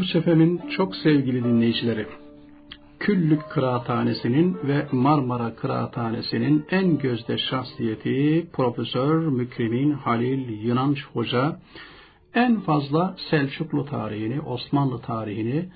Burç Efem'in çok sevgili dinleyicileri, Küllük Kıraathanesi'nin ve Marmara Kıraathanesi'nin en gözde şahsiyeti Profesör Mükremin Halil Yunanç Hoca, en fazla Selçuklu tarihini, Osmanlı tarihini,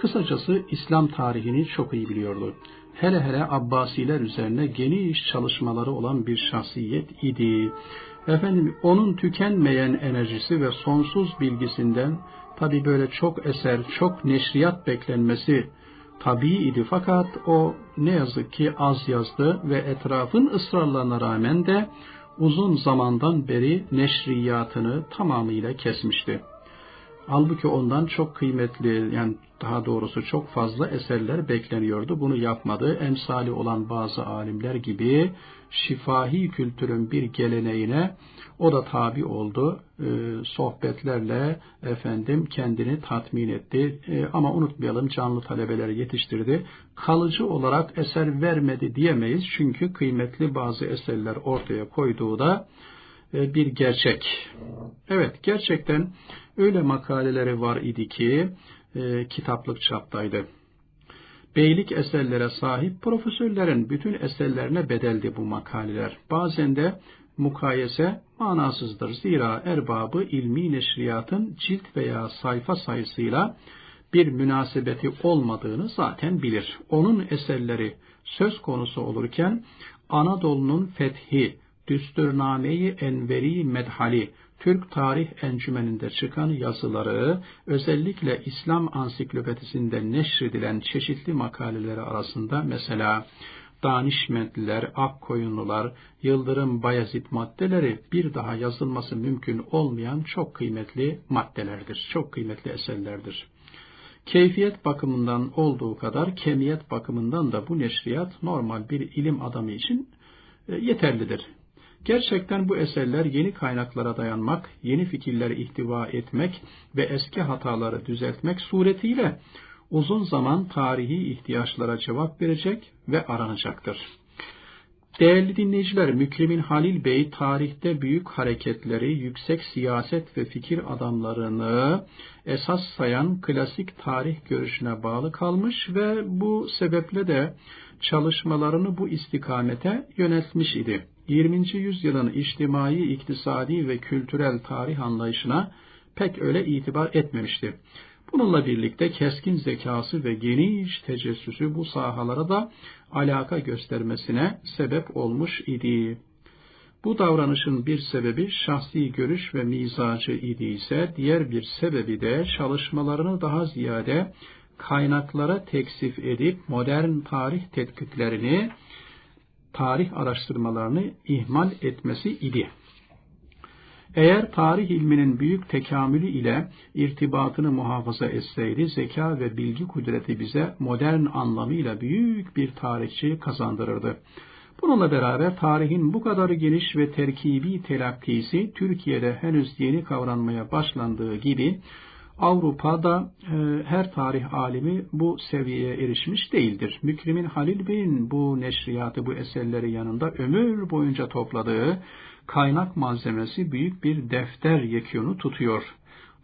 kısacası İslam tarihini çok iyi biliyordu. Hele hele Abbasiler üzerine geniş çalışmaları olan bir şahsiyet idi. Efendim onun tükenmeyen enerjisi ve sonsuz bilgisinden tabi böyle çok eser, çok neşriyat beklenmesi tabii idi fakat o ne yazık ki az yazdı ve etrafın ısrarlarına rağmen de uzun zamandan beri neşriyatını tamamıyla kesmişti. Halbuki ondan çok kıymetli yani daha doğrusu çok fazla eserler bekleniyordu. Bunu yapmadı. Emsali olan bazı alimler gibi şifahi kültürün bir geleneğine o da tabi oldu. E, sohbetlerle efendim kendini tatmin etti. E, ama unutmayalım canlı talebeler yetiştirdi. Kalıcı olarak eser vermedi diyemeyiz. Çünkü kıymetli bazı eserler ortaya koyduğu da e, bir gerçek. Evet gerçekten öyle makaleleri var idi ki e, kitaplık çaptaydı. Beylik eserlere sahip profesörlerin bütün eserlerine bedeldi bu makaleler. Bazen de mukayese manasızdır. Zira erbabı ilmi neşriyatın cilt veya sayfa sayısıyla bir münasebeti olmadığını zaten bilir. Onun eserleri söz konusu olurken Anadolu'nun fethi, Düsturname-i Enveri Medhali, Türk Tarih Encümeni'nde çıkan yazıları, özellikle İslam Ansiklopedisinde neşredilen çeşitli makaleleri arasında mesela Danişmentliler, Akkoyunlular, Yıldırım Bayezid maddeleri bir daha yazılması mümkün olmayan çok kıymetli maddelerdir, çok kıymetli eserlerdir. Keyfiyet bakımından olduğu kadar kemiyet bakımından da bu neşriyat normal bir ilim adamı için e, yeterlidir. Gerçekten bu eserler yeni kaynaklara dayanmak, yeni fikirleri ihtiva etmek ve eski hataları düzeltmek suretiyle uzun zaman tarihi ihtiyaçlara cevap verecek ve aranacaktır. Değerli dinleyiciler, Mükremin Halil Bey tarihte büyük hareketleri, yüksek siyaset ve fikir adamlarını esas sayan klasik tarih görüşüne bağlı kalmış ve bu sebeple de çalışmalarını bu istikamete yöneltmiş idi. 20. yüzyılın içtimai, iktisadi ve kültürel tarih anlayışına pek öyle itibar etmemişti. Bununla birlikte keskin zekası ve geniş tecessüsü bu sahalara da alaka göstermesine sebep olmuş idi. Bu davranışın bir sebebi şahsi görüş ve mizacı idiyse, diğer bir sebebi de çalışmalarını daha ziyade kaynaklara teksif edip modern tarih tetkiklerini tarih araştırmalarını ihmal etmesi idi. Eğer tarih ilminin büyük tekamülü ile irtibatını muhafaza etseydi, zeka ve bilgi kudreti bize modern anlamıyla büyük bir tarihçi kazandırırdı. Bununla beraber tarihin bu kadar geniş ve terkibi telakkisi Türkiye'de henüz yeni kavranmaya başlandığı gibi Avrupa'da e, her tarih alimi bu seviyeye erişmiş değildir. Mükrimin Halil Bey'in bu neşriyatı, bu eserleri yanında ömür boyunca topladığı kaynak malzemesi büyük bir defter yekûnu tutuyor.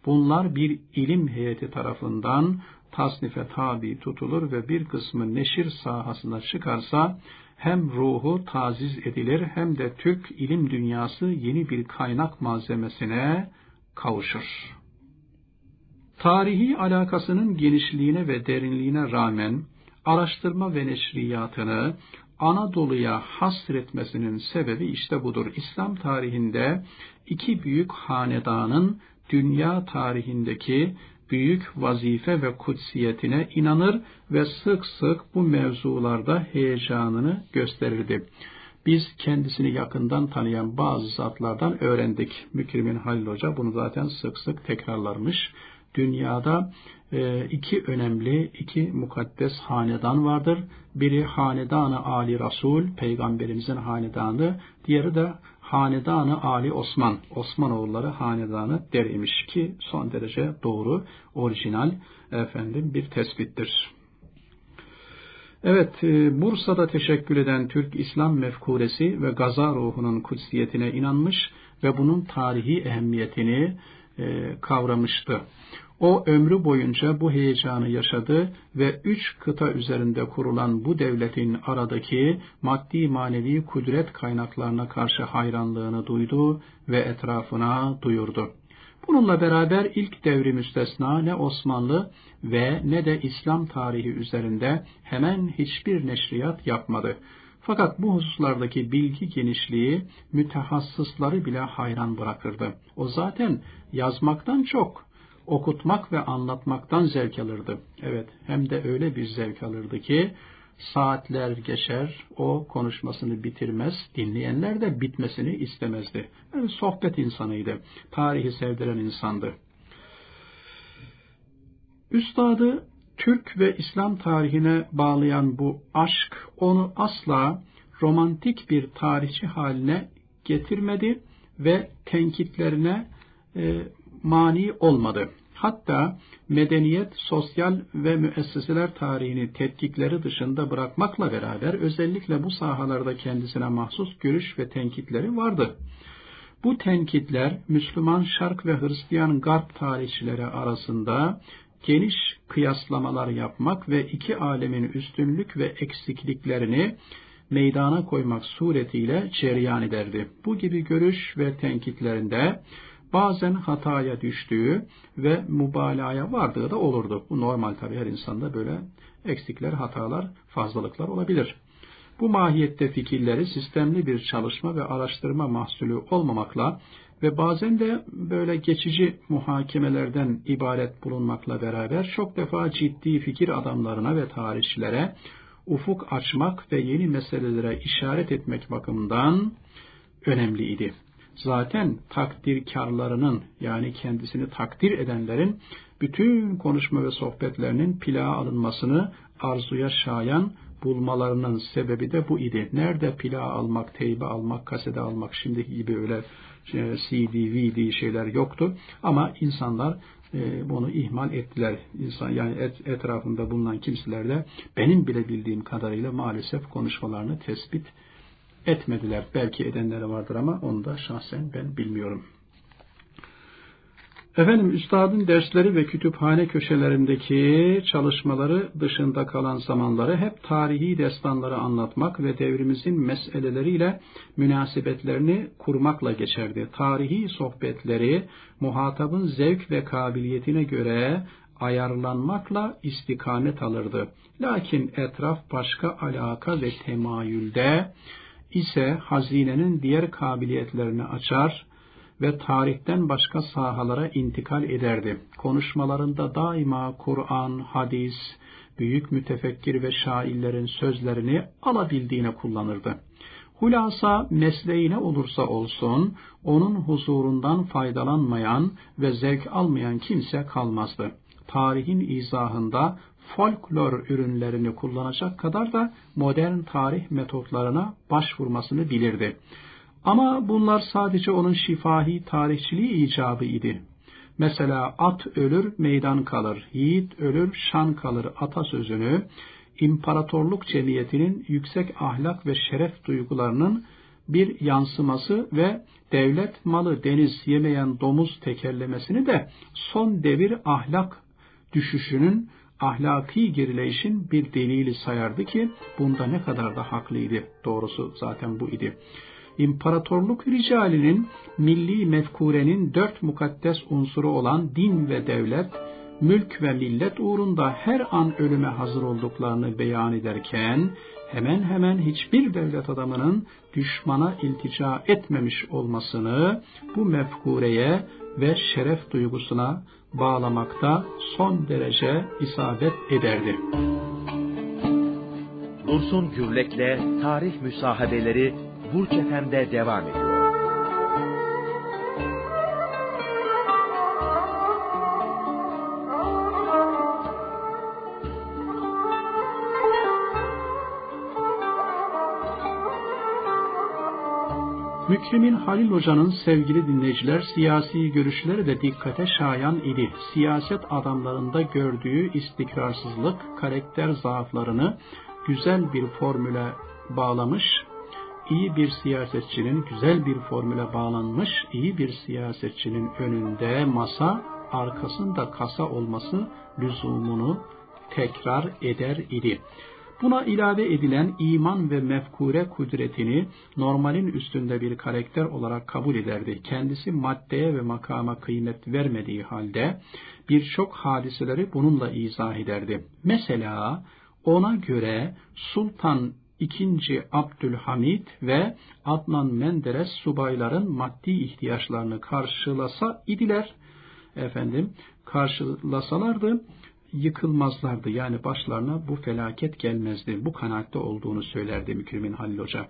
Bunlar bir ilim heyeti tarafından tasnife tabi tutulur ve bir kısmı neşir sahasına çıkarsa hem ruhu taziz edilir hem de Türk ilim dünyası yeni bir kaynak malzemesine kavuşur. Tarihi alakasının genişliğine ve derinliğine rağmen araştırma ve neşriyatını Anadolu'ya hasretmesinin sebebi işte budur. İslam tarihinde iki büyük hanedanın dünya tarihindeki büyük vazife ve kutsiyetine inanır ve sık sık bu mevzularda heyecanını gösterirdi. Biz kendisini yakından tanıyan bazı zatlardan öğrendik. Mükrimin Halil Hoca bunu zaten sık sık tekrarlarmış dünyada e, iki önemli, iki mukaddes hanedan vardır. Biri hanedanı Ali Resul, peygamberimizin hanedanı, diğeri de hanedanı Ali Osman, Osmanoğulları hanedanı der imiş ki son derece doğru, orijinal efendim bir tespittir. Evet, e, Bursa'da teşekkül eden Türk İslam mefkuresi ve gaza ruhunun kutsiyetine inanmış ve bunun tarihi ehemmiyetini e, kavramıştı. O ömrü boyunca bu heyecanı yaşadı ve üç kıta üzerinde kurulan bu devletin aradaki maddi manevi kudret kaynaklarına karşı hayranlığını duydu ve etrafına duyurdu. Bununla beraber ilk devri müstesna ne Osmanlı ve ne de İslam tarihi üzerinde hemen hiçbir neşriyat yapmadı. Fakat bu hususlardaki bilgi genişliği mütehassısları bile hayran bırakırdı. O zaten yazmaktan çok okutmak ve anlatmaktan zevk alırdı. Evet, hem de öyle bir zevk alırdı ki saatler geçer, o konuşmasını bitirmez, dinleyenler de bitmesini istemezdi. Yani sohbet insanıydı, tarihi sevdiren insandı. Üstadı Türk ve İslam tarihine bağlayan bu aşk onu asla romantik bir tarihçi haline getirmedi ve tenkitlerine e, mani olmadı. Hatta medeniyet, sosyal ve müesseseler tarihini tetkikleri dışında bırakmakla beraber özellikle bu sahalarda kendisine mahsus görüş ve tenkitleri vardı. Bu tenkitler Müslüman Şark ve Hristiyan Garp tarihçileri arasında geniş kıyaslamalar yapmak ve iki alemin üstünlük ve eksikliklerini meydana koymak suretiyle cereyan ederdi. Bu gibi görüş ve tenkitlerinde bazen hataya düştüğü ve mübalağaya vardığı da olurdu. Bu normal tabii her insanda böyle eksikler, hatalar, fazlalıklar olabilir. Bu mahiyette fikirleri sistemli bir çalışma ve araştırma mahsulü olmamakla ve bazen de böyle geçici muhakemelerden ibaret bulunmakla beraber çok defa ciddi fikir adamlarına ve tarihçilere ufuk açmak ve yeni meselelere işaret etmek bakımından önemliydi. Zaten takdirkarlarının yani kendisini takdir edenlerin bütün konuşma ve sohbetlerinin plağa alınmasını arzuya şayan bulmalarının sebebi de bu idi. Nerede plağa almak, teybe almak, kasede almak şimdiki gibi öyle e, CD, VD şeyler yoktu. Ama insanlar e, bunu ihmal ettiler. İnsan, yani et, etrafında bulunan kimseler de benim bile bildiğim kadarıyla maalesef konuşmalarını tespit etmediler. Belki edenleri vardır ama onu da şahsen ben bilmiyorum. Efendim üstadın dersleri ve kütüphane köşelerindeki çalışmaları dışında kalan zamanları hep tarihi destanları anlatmak ve devrimizin meseleleriyle münasebetlerini kurmakla geçerdi. Tarihi sohbetleri muhatabın zevk ve kabiliyetine göre ayarlanmakla istikamet alırdı. Lakin etraf başka alaka ve temayülde ise hazinenin diğer kabiliyetlerini açar ve tarihten başka sahalara intikal ederdi. Konuşmalarında daima Kur'an, hadis, büyük mütefekkir ve şairlerin sözlerini alabildiğine kullanırdı. Hulasa mesleğine olursa olsun, onun huzurundan faydalanmayan ve zevk almayan kimse kalmazdı. Tarihin izahında folklor ürünlerini kullanacak kadar da modern tarih metotlarına başvurmasını bilirdi. Ama bunlar sadece onun şifahi tarihçiliği icabı idi. Mesela at ölür meydan kalır, yiğit ölür şan kalır atasözünü, imparatorluk cemiyetinin yüksek ahlak ve şeref duygularının bir yansıması ve devlet malı deniz yemeyen domuz tekerlemesini de son devir ahlak düşüşünün ahlaki gerileyişin bir delili sayardı ki bunda ne kadar da haklıydı. Doğrusu zaten bu idi. İmparatorluk ricalinin milli mefkurenin dört mukaddes unsuru olan din ve devlet, mülk ve millet uğrunda her an ölüme hazır olduklarını beyan ederken, hemen hemen hiçbir devlet adamının düşmana iltica etmemiş olmasını bu mefkureye ve şeref duygusuna bağlamakta son derece isabet ederdi. Dursun Gürlek'le tarih müsahabeleri Burç Efem'de devam ediyor. Mükrimin Halil Hoca'nın sevgili dinleyiciler siyasi görüşleri de dikkate şayan idi. Siyaset adamlarında gördüğü istikrarsızlık, karakter zaaflarını güzel bir formüle bağlamış, iyi bir siyasetçinin güzel bir formüle bağlanmış, iyi bir siyasetçinin önünde masa arkasında kasa olması lüzumunu tekrar eder idi. Buna ilave edilen iman ve mefkure kudretini normalin üstünde bir karakter olarak kabul ederdi. Kendisi maddeye ve makama kıymet vermediği halde birçok hadiseleri bununla izah ederdi. Mesela ona göre Sultan II. Abdülhamid ve Adnan Menderes subayların maddi ihtiyaçlarını karşılasa idiler. Efendim karşılasalardı yıkılmazlardı. Yani başlarına bu felaket gelmezdi. Bu kanaatte olduğunu söylerdi Mükrimin Halil Hoca.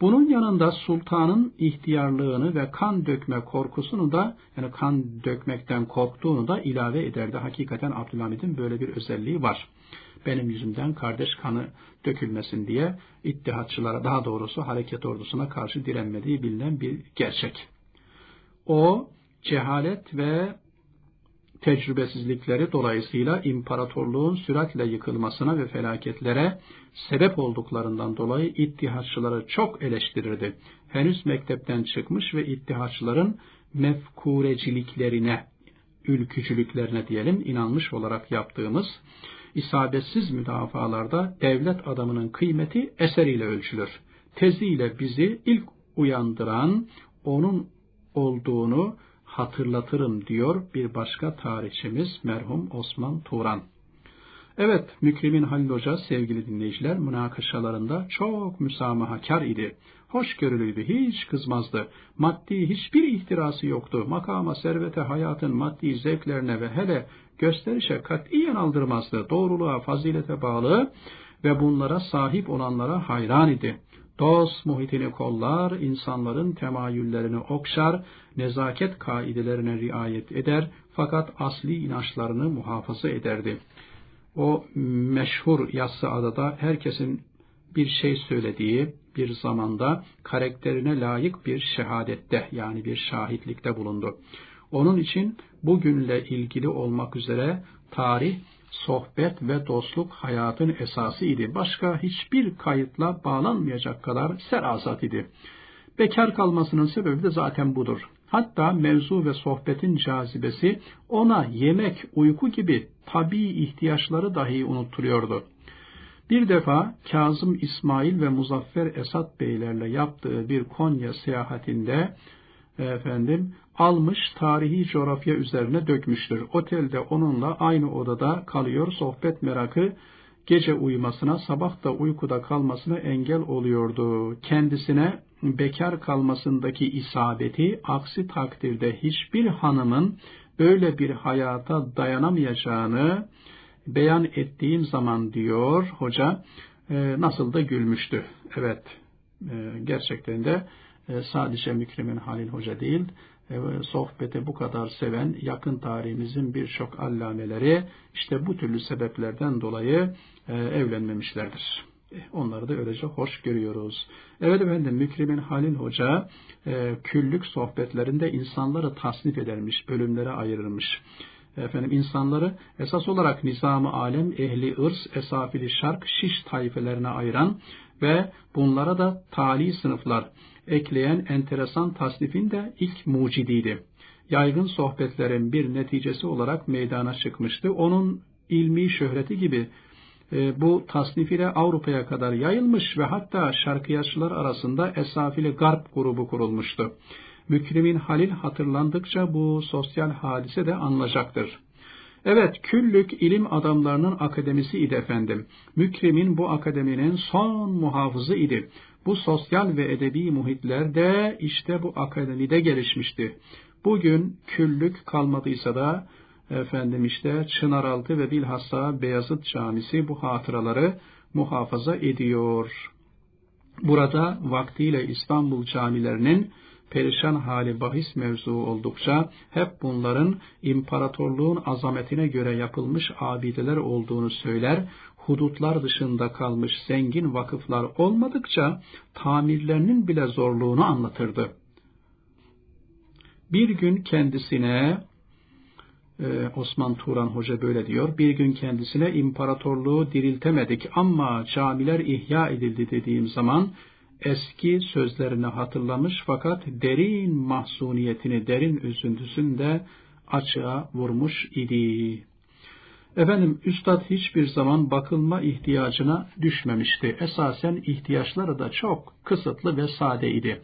Bunun yanında sultanın ihtiyarlığını ve kan dökme korkusunu da yani kan dökmekten korktuğunu da ilave ederdi. Hakikaten Abdülhamid'in böyle bir özelliği var. Benim yüzümden kardeş kanı dökülmesin diye ittihatçılara daha doğrusu hareket ordusuna karşı direnmediği bilinen bir gerçek. O cehalet ve tecrübesizlikleri dolayısıyla imparatorluğun süratle yıkılmasına ve felaketlere sebep olduklarından dolayı ittihatçıları çok eleştirirdi. Henüz mektepten çıkmış ve ittihatçıların mefkureciliklerine, ülkücülüklerine diyelim inanmış olarak yaptığımız isabetsiz müdafalarda devlet adamının kıymeti eseriyle ölçülür. Teziyle bizi ilk uyandıran onun olduğunu hatırlatırım diyor bir başka tarihçimiz merhum Osman Turan. Evet, Mükrimin Halil Hoca sevgili dinleyiciler münakaşalarında çok müsamahakar idi. Hoşgörülüydü, hiç kızmazdı. Maddi hiçbir ihtirası yoktu. Makama, servete, hayatın maddi zevklerine ve hele gösterişe katiyen aldırmazdı. Doğruluğa, fazilete bağlı ve bunlara sahip olanlara hayran idi. Dost muhitini kollar, insanların temayüllerini okşar, nezaket kaidelerine riayet eder fakat asli inançlarını muhafaza ederdi. O meşhur yassı adada herkesin bir şey söylediği bir zamanda karakterine layık bir şehadette yani bir şahitlikte bulundu. Onun için bugünle ilgili olmak üzere tarih sohbet ve dostluk hayatın esası idi. Başka hiçbir kayıtla bağlanmayacak kadar serasat idi. Bekar kalmasının sebebi de zaten budur. Hatta mevzu ve sohbetin cazibesi ona yemek, uyku gibi tabi ihtiyaçları dahi unutturuyordu. Bir defa Kazım İsmail ve Muzaffer Esat beylerle yaptığı bir Konya seyahatinde efendim almış tarihi coğrafya üzerine dökmüştür. Otelde onunla aynı odada kalıyor. Sohbet merakı gece uyumasına, sabah da uykuda kalmasına engel oluyordu. Kendisine bekar kalmasındaki isabeti aksi takdirde hiçbir hanımın böyle bir hayata dayanamayacağını beyan ettiğim zaman diyor hoca e, nasıl da gülmüştü. Evet e, gerçekten de e, sadece Mükremin Halil Hoca değil, sohbeti bu kadar seven yakın tarihimizin birçok allameleri işte bu türlü sebeplerden dolayı e, evlenmemişlerdir. Onları da öylece hoş görüyoruz. Evet efendim Mükrimin Halil Hoca küllük sohbetlerinde insanları tasnif edermiş, bölümlere ayırırmış. Efendim insanları esas olarak nizamı alem, ehli ırs, esafili şark, şiş tayfelerine ayıran ve bunlara da tali sınıflar, ekleyen enteresan tasnifin de ilk mucidiydi. Yaygın sohbetlerin bir neticesi olarak meydana çıkmıştı. Onun ilmi şöhreti gibi e, bu tasnif ile Avrupa'ya kadar yayılmış ve hatta şarkıyaçılar arasında Esafili Garp grubu kurulmuştu. Mükrimin Halil hatırlandıkça bu sosyal hadise de anlayacaktır. Evet, küllük ilim adamlarının akademisi idi efendim. Mükrimin bu akademinin son muhafızı idi. Bu sosyal ve edebi muhitlerde işte bu akademide gelişmişti. Bugün küllük kalmadıysa da efendim işte Çınaraltı ve bilhassa Beyazıt Camisi bu hatıraları muhafaza ediyor. Burada vaktiyle İstanbul camilerinin perişan hali bahis mevzu oldukça hep bunların imparatorluğun azametine göre yapılmış abideler olduğunu söyler, hudutlar dışında kalmış zengin vakıflar olmadıkça tamirlerinin bile zorluğunu anlatırdı. Bir gün kendisine ee, Osman Turan Hoca böyle diyor. Bir gün kendisine imparatorluğu diriltemedik ama camiler ihya edildi dediğim zaman eski sözlerini hatırlamış fakat derin mahzuniyetini, derin üzüntüsünü de açığa vurmuş idi. Efendim üstad hiçbir zaman bakılma ihtiyacına düşmemişti. Esasen ihtiyaçları da çok kısıtlı ve sade idi.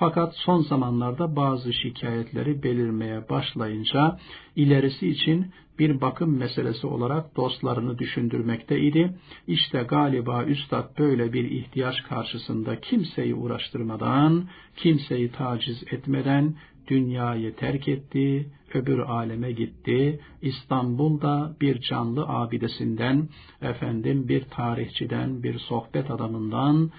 Fakat son zamanlarda bazı şikayetleri belirmeye başlayınca ilerisi için bir bakım meselesi olarak dostlarını düşündürmekteydi. İşte galiba üstad böyle bir ihtiyaç karşısında kimseyi uğraştırmadan, kimseyi taciz etmeden dünyayı terk etti, öbür aleme gitti. İstanbul'da bir canlı abidesinden, efendim bir tarihçiden, bir sohbet adamından,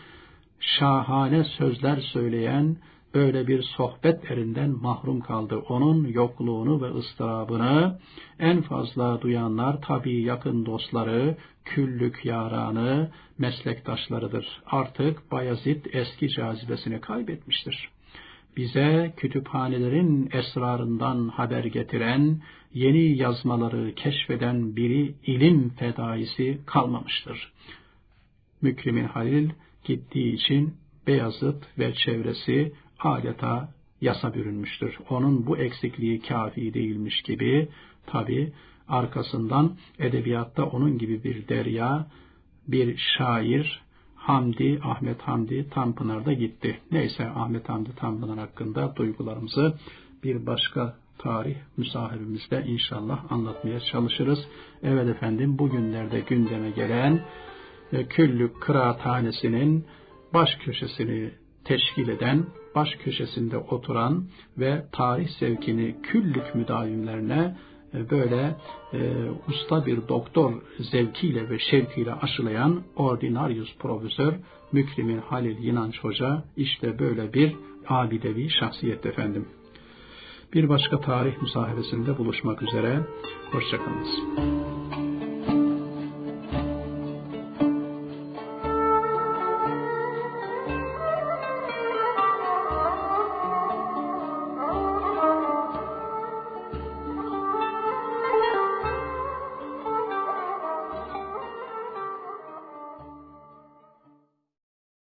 şahane sözler söyleyen böyle bir sohbet erinden mahrum kaldı. Onun yokluğunu ve ıstırabını en fazla duyanlar tabii yakın dostları, küllük yaranı, meslektaşlarıdır. Artık Bayezid eski cazibesini kaybetmiştir. Bize kütüphanelerin esrarından haber getiren, yeni yazmaları keşfeden biri ilim fedaisi kalmamıştır. Mükrimin Halil gittiği için Beyazıt ve çevresi adeta yasa bürünmüştür. Onun bu eksikliği kafi değilmiş gibi tabi arkasından edebiyatta onun gibi bir derya, bir şair, Hamdi, Ahmet Hamdi Tanpınar'da gitti. Neyse Ahmet Hamdi Tanpınar hakkında duygularımızı bir başka tarih müsahibimizde inşallah anlatmaya çalışırız. Evet efendim bugünlerde gündeme gelen e, Küllük Kıraathanesi'nin baş köşesini teşkil eden, baş köşesinde oturan ve tarih sevkini küllük müdavimlerine e, böyle e, usta bir doktor zevkiyle ve şevkiyle aşılayan Ordinarius Profesör Mükrimin Halil Yinanç Hoca işte böyle bir abidevi şahsiyet efendim. Bir başka tarih müsahibesinde buluşmak üzere. Hoşçakalınız.